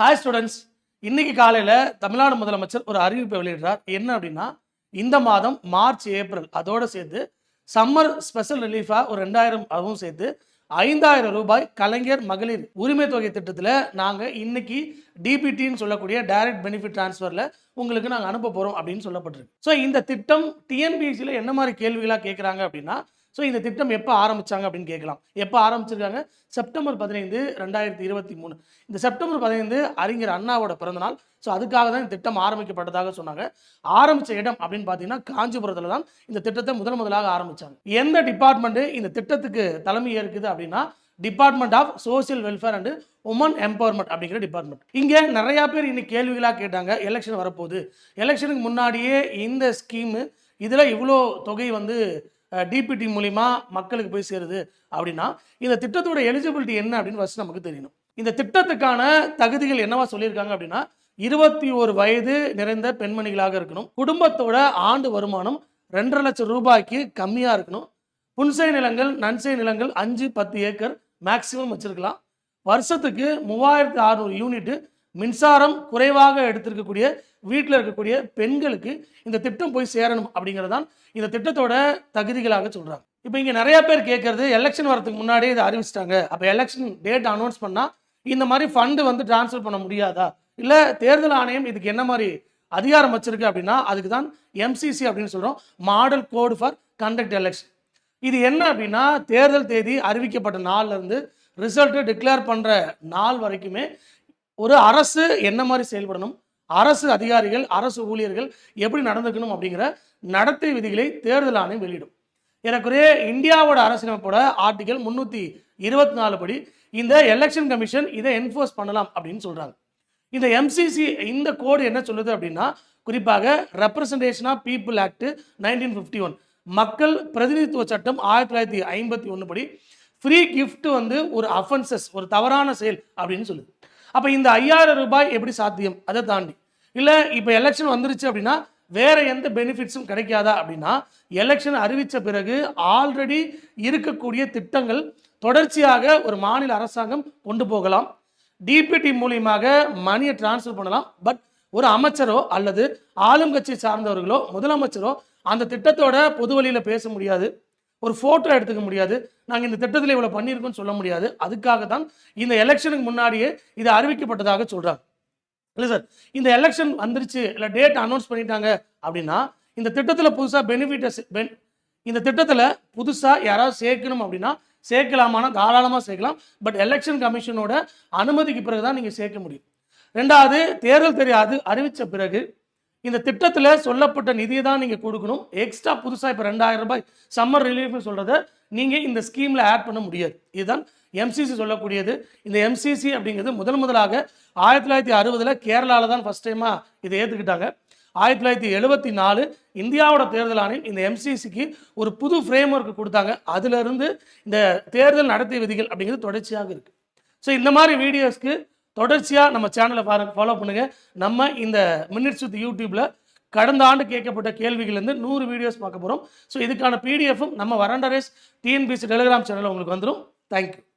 Hi students இன்னைக்கு காலையில் தமிழ்நாடு முதலமைச்சர் ஒரு அறிவிப்பை வெளியிடுறார். என்ன அப்படின்னா இந்த மாதம் மார்ச் ஏப்ரல் அதோடு சேர்த்து சம்மர் ஸ்பெஷல் ரிலீஃபாக ஒரு ரெண்டாயிரம் அதுவும் சேர்த்து ஐந்தாயிரம் ரூபாய் கலைஞர் மகளிர் உரிமை தொகை திட்டத்தில் நாங்கள் இன்னைக்கு டிபிடின்னு சொல்லக்கூடிய டைரக்ட் பெனிஃபிட் ட்ரான்ஸ்ஃபரில் உங்களுக்கு நாங்கள் அனுப்ப போகிறோம் அப்படின்னு சொல்லப்பட்டிருக்கு. ஸோ இந்த திட்டம் டிஎன்பிஎஸ்சியில் என்ன மாதிரி கேள்விகளாக கேட்குறாங்க அப்படின்னா ஸோ இந்த திட்டம் எப்போ ஆரம்பித்தாங்க அப்படின்னு கேட்கலாம். எப்போ ஆரம்பிச்சிருக்காங்க? செப்டம்பர் பதினைந்து ரெண்டாயிரத்தி இருபத்தி மூணு. இந்த செப்டம்பர் பதினைந்து அறிஞர் அண்ணாவோட பிறந்தநாள். ஸோ அதுக்காக தான் இந்த திட்டம் ஆரம்பிக்கப்பட்டதாக சொன்னாங்க. ஆரம்பித்த இடம் அப்படின்னு பார்த்தீங்கன்னா காஞ்சிபுரத்தில் தான் இந்த திட்டத்தை முதல் முதலாக ஆரம்பித்தாங்க எந்த டிபார்ட்மெண்ட்டு இந்த திட்டத்துக்கு தலைமை ஏற்குது அப்படின்னா department of social welfare and women empowerment அப்படிங்கிற டிபார்ட்மெண்ட் இங்கே நிறையா பேர் இன்னைக்கு கேள்விகளாக கேட்டாங்க எலெக்ஷன் வரப்போகுது. எலெக்ஷனுக்கு முன்னாடியே இந்த ஸ்கீமு இதில் இவ்வளோ தொகை வந்து டிபிடி மூலிமா மக்களுக்கு போய் சேருது. அப்படின்னா இந்த திட்டத்தோட எலிஜிபிலிட்டி என்ன அப்படின்னு ஃபஸ்ட் நமக்கு தெரியணும். இந்த திட்டத்துக்கான தகுதிகள் என்னவா சொல்லியிருக்காங்க அப்படின்னா இருபத்தி ஒரு வயது நிறைந்த பெண்மணிகளாக இருக்கணும். குடும்பத்தோட ஆண்டு வருமானம் ரெண்டரை லட்சம் ரூபாய்க்கு கம்மியாக இருக்கணும். புன்சை நிலங்கள் நன்சை நிலங்கள் அஞ்சு பத்து ஏக்கர் மேக்சிமம் வச்சுருக்கலாம். வருஷத்துக்கு மூவாயிரத்து அறுநூறு யூனிட் மின்சாரம் குறைவாக எடுத்திருக்கக்கூடிய வீட்டில் இருக்கக்கூடிய பெண்களுக்கு இந்த திட்டம் போய் சேரணும் அப்படிங்கிறது தான் இந்த திட்டத்தோட தகுதிகளாக சொல்கிறாங்க இப்போ இங்கே நிறைய பேர் கேட்குறது எலெக்ஷன் வரதுக்கு முன்னாடியே இதை அறிவிச்சிட்டாங்க. அப்போ எலெக்ஷன் டேட் அனௌன்ஸ் பண்ணால் இந்த மாதிரி ஃபண்டு வந்து டிரான்ஸ்ஃபர் பண்ண முடியாதா? இல்லை தேர்தல் ஆணையம் இதுக்கு என்ன மாதிரி அதிகாரம் வச்சிருக்கு அப்படின்னா அதுக்கு தான் எம்சிசி அப்படின்னு சொல்கிறோம் model code for conduct election இது என்ன அப்படின்னா தேர்தல் தேதி அறிவிக்கப்பட்ட நாள்ல இருந்து ரிசல்ட்டு டிக்ளேர் பண்ணுற நாள் வரைக்குமே ஒரு அரசு என்ன மாதிரி செயல்படணும்? அரசு அதிகாரிகள் அரசு ஊழியர்கள் எப்படி நடந்துக்கணும் அப்படிங்கிற நடத்தை விதிகளை தேர்தல் ஆணையம் வெளியிடும். எனக்குரிய இந்தியாவோட அரசியலமைப்போட ஆர்டிகல் முன்னூற்றி இருபத்தி நாலு படி இந்த எலெக்ஷன் கமிஷன் இதை என்ஃபோர்ஸ் பண்ணலாம் அப்படின்னு சொல்கிறாங்க இந்த எம்சிசி இந்த கோடு என்ன சொல்லுது அப்படின்னா குறிப்பாக representation of people act nineteen fifty one மக்கள் பிரதிநிதித்துவ சட்டம் ஆயிரத்தி தொள்ளாயிரத்தி ஐம்பத்தி ஒன்று படி ஃப்ரீ கிஃப்ட் வந்து ஒரு அஃபென்சஸ் ஒரு தவறான செயல் அப்படின்னு சொல்லுது. அப்போ இந்த ஐயாயிரம் ரூபாய் எப்படி சாத்தியம்? அதை தாண்டி. இல்லை இப்போ எலெக்ஷன் வந்துருச்சு அப்படின்னா வேறு எந்த பெனிஃபிட்ஸும் கிடைக்காதா அப்படின்னா எலெக்ஷன் அறிவித்த பிறகு ஆல்ரெடி இருக்கக்கூடிய திட்டங்கள் தொடர்ச்சியாக ஒரு மாநில அரசாங்கம் கொண்டு போகலாம். டிபிடி மூலியமாக மணியை டிரான்ஸ்ஃபர் பண்ணலாம். பட் ஒரு அமைச்சரோ அல்லது ஆளுங்கட்சி சார்ந்தவர்களோ முதலமைச்சரோ அந்த திட்டத்தோட பொது வழியில் பேச முடியாது. ஒரு ஃபோட்டோ எடுத்துக்க முடியாது. நாங்கள் இந்த திட்டத்தில் இவ்வளோ பண்ணியிருக்கோம்னு சொல்ல முடியாது. அதுக்காக தான் இந்த எலெக்ஷனுக்கு முன்னாடியே இது அறிவிக்கப்பட்டதாக சொல்கிறாங்க இல்லை சார் இந்த எலெக்ஷன் வந்துருச்சு இல்லை டேட் அனௌன்ஸ் பண்ணிட்டாங்க அப்படின்னா இந்த திட்டத்தில் புதுசாக பெனிஃபிட்டை பென் இந்த திட்டத்தில் புதுசாக யாராவது சேர்க்கணும் அப்படின்னா சேர்க்கலாமானா தாராளமாக சேர்க்கலாம். பட் எலெக்ஷன் கமிஷனோட அனுமதிக்கு பிறகு தான் நீங்கள் சேர்க்க முடியும். ரெண்டாவது தேர்தல் தெரியாது அறிவித்த பிறகு இந்த திட்டத்தில் சொல்லப்பட்ட நிதியை தான் நீங்கள் கொடுக்கணும். எக்ஸ்ட்ரா புதுசாக இப்போ ரெண்டாயிரம் ரூபாய் சம்மர் ரிலீஃப்னு சொல்கிறத நீங்கள் இந்த ஸ்கீமில் ஆட் பண்ண முடியாது. இதுதான் எம்சிசி சொல்லக்கூடியது. இந்த எம்சிசி அப்படிங்கிறது முதல் முதலாக ஆயிரத்தி தொள்ளாயிரத்தி அறுபதில் கேரளாவில் தான் ஃபஸ்ட் டைமாக இதை ஏற்றுக்கிட்டாங்க ஆயிரத்தி தொள்ளாயிரத்தி எழுபத்தி நாலு இந்தியாவோட தேர்தல் ஆணையம் இந்த எம்சிசிக்கு ஒரு புது ஃப்ரேம் ஒர்க் கொடுத்தாங்க அதிலிருந்து இந்த தேர்தல் நடத்தை விதிகள் அப்படிங்கிறது தொடர்ச்சியாக இருக்குது ஸோ இந்த மாதிரி வீடியோஸ்க்கு தொடர்ச்சியாக நம்ம சேனலை ஃபாலோ பண்ணுங்கள் நம்ம இந்த மினிட்ஸ் வித் யூடியூப்பில் கடந்த ஆண்டு கேட்கப்பட்ட கேள்விகள்லேருந்து நூறு வீடியோஸ் பார்க்க போகிறோம் ஸோ இதுக்கான பிடிஎஃப்பும் நம்ம வரண்டரேஸ் டிஎன்பிசி டெலிகிராம் சேனலில் உங்களுக்கு வந்துடும் தேங்க்யூ